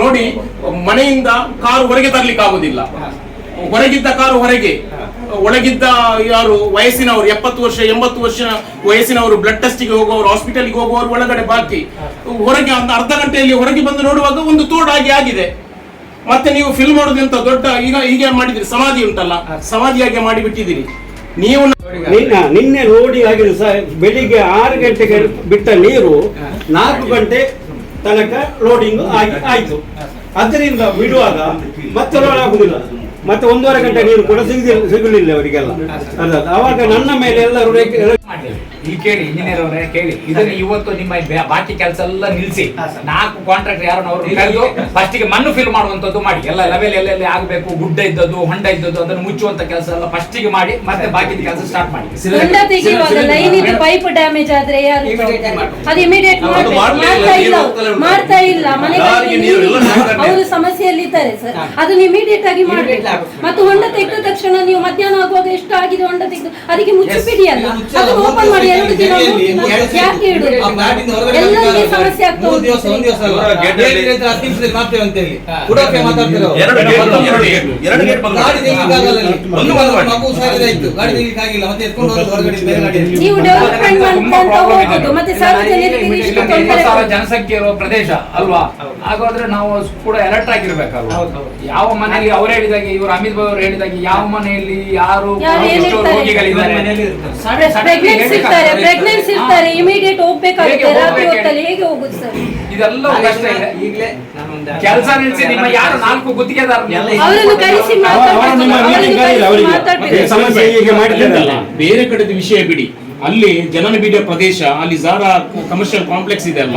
ನೋಡಿ, ಮನೆಯಿಂದ ಕಾರು ಹೊರಗೆ ತರ್ಲಿಕ್ಕೆ ಆಗುದಿಲ್ಲ ಹೊರಗಿದ್ದ ಕಾರು ಹೊರಗೆ. ಒಳಗಿದ್ದ ಯಾರು, ವಯಸ್ಸಿನವರು, ಎಪ್ಪತ್ತು ವರ್ಷ, ಎಂಬತ್ತು ವರ್ಷ ವಯಸ್ಸಿನವರು ಬ್ಲಡ್ ಟೆಸ್ಟಿಗೆ ಹೋಗುವವರು ಹಾಸ್ಪಿಟಲ್ಗೆ ಹೋಗುವವರು ಒಳಗಡೆ ಬಾಕಿ. ಹೊರಗೆ ಒಂದು ಅರ್ಧ ಗಂಟೆಯಲ್ಲಿ ಹೊರಗೆ ಬಂದು ನೋಡುವಾಗ ಒಂದು ತೋಡಾಗಿ ಆಗಿದೆ. ಮತ್ತೆ ನೀವು ಫಿಲ್ಮ್ ಮಾಡೋದಂತ ದೊಡ್ಡ, ಈಗ ಹೀಗೆ ಮಾಡಿದಿರಿ, ಸಮಾಧಿ ಉಂಟಲ್ಲ ಸಮಾಧಿಯಾಗಿ ಮಾಡಿ ಬಿಟ್ಟಿದ್ದೀರಿ ನೀವು ನಿನ್ನ ರೋಡಿ ಆಗಿದೆ ಸರ್ ಬೆಳಿಗ್ಗೆ ಆರು ಗಂಟೆಗೆ ಬಿಟ್ಟ ನೀರು ನಾಲ್ಕು ಗಂಟೆ ತನಕ ಲೋಡಿಂಗ್ ಆಗಿ ಆಯ್ತು. ಅದರಿಂದ ಬಿಡುವಾಗ ಮತ್ತೆ ಲೋಡ್ ಆಗುದಿಲ್ಲ. ಮತ್ತೆ ಒಂದೂವರೆ ಗಂಟೆ ನೀರು ಕೂಡ ಸಿಗಲಿಲ್ಲ ಸಿಗಲಿಲ್ಲ ಅವರಿಗೆಲ್ಲ. ಅರ್ಧ ಅವಾಗ ನನ್ನ ಮೇಲೆ ಎಲ್ಲರೂ. ಇಲ್ಲಿ ಕೇಳಿ ಇಂಜಿನಿಯರ್ ಅವರೇ ಕೇಳಿ. ಇದನ್ನ ಇವತ್ತು ನಿಮ್ಮ ಬಾಕಿ ಕೆಲಸ ಎಲ್ಲ ನಿಲ್ಸಿ. ನಾಲ್ಕು ಕಾಂಟ್ರಾಕ್ಟ್ ಯಾರನ್ನ ಅವರು ಕರೆದು ಫಸ್ಟ್ಗೆ ಮಣ್ಣು ಫಿಲ್ ಮಾಡುವಂತದ್ದು ಮಾಡಿ. ಎಲ್ಲ ಲೆವೆಲ್ ಎಲ್ಲೆಲ್ಲಿ ಆಗಬೇಕು ಗುಡ್ಡ ಇದ್ದದ್ದು ಹೊಂಡ ಇದ್ದದ್ದು ಅದನ್ನು ಮುಚ್ಚುವಂತ ಕೆಲಸ ಎಲ್ಲ ಫಸ್ಟ್ಗೆ ಮಾಡಿ ಮತ್ತೆ ಬಾಕಿ ಕೆಲಸ ಸ್ಟಾರ್ಟ್ ಮಾಡಿ. ಹೊಂಡ ತೆಗೆಯುವಾಗ ಲೈನ್ ಇದು ಪೈಪ್ ಡ್ಯಾಮೇಜ್ ಆದ್ರೆ ಯಾರು ಅದು ಇಮಿಡಿಯೇಟ್ ಇಲ್ಲ, ಮಾಡ್ತಾ ಇಲ್ಲ. ಅವ್ರು. ಮಾಡ್ತಾ ಇಲ್ಲ. ಮನೆಗಳಿಗೆ. ಅವರು ಸಮಸ್ಯೆಯಲ್ಲಿ ಇದ್ದಾರೆ ಸರ್ ಅದನ್ನ ಇಮಿಡಿಯೇಟ್ ಆಗಿ ಮಾಡಬೇಕು. ಮತ್ತು ಹೊಂಡ ತೆಗೆದ ತಕ್ಷಣ ನೀವು ಮಧ್ಯಾಹ್ನ ಆಗುವಾಗ ಎಷ್ಟು ಆಗಿದೆ ಹೊಂಡ ತೆಗೆದು? ಅದಕ್ಕೆ ಮುಚ್ಚಿಬಿಡಿ ಅಲ್ಲ. ಅದನ್ನ ಓಪನ್ ಮಾಡಿ ಎರಡು ದಿನ ಯಾಕೆ ಹೊರಗಡೆ ಎಲ್ಲರಿಗೆ ಸಮಸ್ಯೆ ಆಗ್ತಾ ಮೂರು ದಿವಸ ಒಂದು ದಿವಸ ಅಲ್ಲ. ಹತ್ತು ನಿಮಿಷದಲ್ಲಿ ಮಾಡ್ತೇವೆ ಅಂತ ಹೇಳಿ ಉಡೋಕೆ ಮಾತಾಡ್ತಿರೋ ಎರಡು ಗೇಟ್ ಬಂದ್ ಗಾಡಿ ಇಲ್ಲಿ. ಒಂದು ಬಂದ್ ಮಾಡಿ. ಮಗು ಸಾರಿದಾಯ್ತು ಗಾಡಿ ತೆಗಿಲಿಕ್ಕೆ ಆಗಿಲ್ಲ. ಮತ್ತೆ ಎತ್ಕೊಂಡು ಹೋಗಿ ಹೊರಗಡೆ ಬೇರೆ ಗಾಡಿ ನೀವು ಡೆವಲಪ್ಮೆಂಟ್ ಅಂತ ಹೋಗುದು ಮತ್ತೆ ಸಾರ್ವಜನಿಕರಿಗೆ ಇಷ್ಟು ತೊಂದರೆ ಸಾವಿರ ಜನಸಂಖ್ಯೆ ಇರುವ ಪ್ರದೇಶ ಅಲ್ವಾ? ಹಾಗಾದ್ರೆ ನಾವು ಕೂಡ ಅಲರ್ಟ್ ಆಗಿರ್ಬೇಕಲ್ವಾ ಯಾವ ಮನೆಯಲ್ಲಿ ಅವ್ರು ಹೇಳಿದಾಗ ಇವರು ಅಮಿತ್ ಬಾಬು ಅವರು ಹೇಳಿದಾಗೆ ಯಾವ ಮನೆಯಲ್ಲಿ ಯಾರು? ರೋಗಿಗಳಿದ್ದಾರೆ? ಸಡೆ- ಸಡೆ ಪ್ರೆಗ್ನೆನ್ಸ್ ಇರ್ತಾರೆ ಇರ್ತಾರೆ ಇಮಿಡಿಯೇಟ್ ಹೋಗ್ಬೇಕಾಗುತ್ತೆ ಹೇಗೆ ರಾತ್ರಿ ಹೊತ್ತಲ್ಲಿ ಹೇಗೆ ಹೋಗುದು ಸರ್ ಇದೆಲ್ಲ ಕಷ್ಟ ಇದೆ ಈಗಲೇ ಕೆಲಸ ನಿಲ್ಸಿ ನಿಮ್ಮ ಯಾರು ನಾಲ್ಕು ಗುತ್ತಿಗೆದಾರ ಅವರನ್ನು ಕರೆಸಿ. ಮಾತಾಡ್ಬೇಕು ಸಮಸ್ಯೆ ಹೀಗೆ ಮಾಡಿದ್ದಾರಲ್ಲ ಬೇರೆ ಕಡೆದ ವಿಷಯ ಬಿಡಿ ಅಲ್ಲಿ ಜನನಿಬಿಡ ಪ್ರದೇಶ ಅಲ್ಲಿ ಜಾರಾ ಕಮರ್ಷಿಯಲ್ ಕಾಂಪ್ಲೆಕ್ಸ್ ಇದೆ ಅಲ್ಲ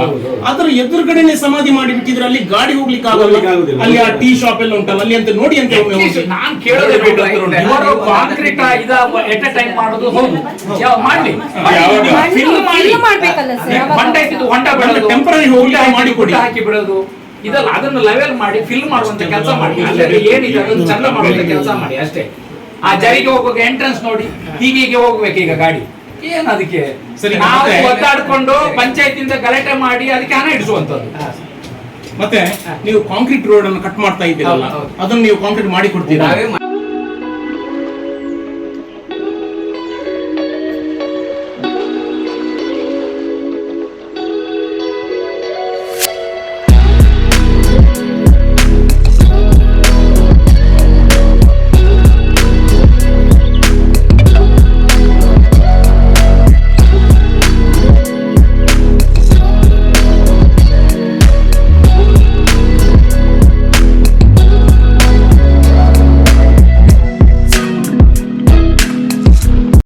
ಅದರ ಎದುರುಗಡೆನೆ ಸಮಾಧಿ ಮಾಡಿ ಬಿಟ್ಟಿದ್ರೆ ಅಲ್ಲಿ ಗಾಡಿ ಹೋಗ್ಲಿಕ್ಕೆ ಆಗಲ್ಲ. ಅಲ್ಲಿ ಆ ಟೀ ಶಾಪ್ ಎಲ್ಲ ಉಂಟಲ್ಲ ಅಲ್ಲಿ ಅಂತ ನೋಡಿ ಅಂತ ನಾನು ಹೋಗಿ. ನಾನ್ ಕೇಳೋದೇ ಇವರು ಕಾಂಕ್ರೀಟ್ ಇದ ಎಟ್ ಎ ಟೈಮ್ ಮಾಡೋದು ಹೌದು. ಯಾವ ಮಾಡ್ಲಿ? ಫಿಲ್ ಮಾಡಿ. ಮಾಡ್ಬೇಕಲ್ಲ? ಹೊಂಡ ಹೊಂಡ ಬಿಡೋದು. Temporary ಹೋಗ್ಲಿಕ್ಕೆ ಮಾಡಿ ಕೊಡಿ. ಹಾಕಿ ಬಿಡೋದು. ಇದಲ್ಲ ಅದನ್ನ ಲೆವೆಲ್ ಮಾಡಿ ಫಿಲ್ ಮಾಡುವಂತ ಕೆಲಸ ಮಾಡಿ. ಅಲ್ಲಿ ಏನಿದೆ ಅದನ್ನ ಚಂದ ಮಾಡುವಂತ ಕೆಲಸ ಮಾಡಿ ಅಷ್ಟೇ. ಆ ಜರಿಗೆ ಹೋಗುವಾಗ ಎಂಟ್ರೆನ್ಸ್ ನೋಡಿ. ಹೀಗೆ ಹೀಗೆ ಹೋಗ್ಬೇಕು ಈಗ ಗಾಡಿ. ಏನ್ ಅದಕ್ಕೆ? ಸರಿ, ನಾವು ಮತ್ತೆ- ಒದ್ದಾಡ್ಕೊಂಡು ಪಂಚಾಯತಿಂದ ಗಲಾಟೆ ಮಾಡಿ ಅದಕ್ಕೆ ಹಣ ಇಡಿಸುವಂತದ್ದು ಮತ್ತೆ ನೀವು ಕಾಂಕ್ರೀಟ್ ರೋಡ್ ಅನ್ನು ಕಟ್ ಮಾಡ್ತಾ ಇದ್ದೀರಲ್ಲ ಹೌದು, ಹೌದು. ಅದನ್ನು ನೀವು ಕಾಂಕ್ರೀಟ್ ಮಾಡಿ ಕೊಡ್ತೀರಾ ನಾವೇ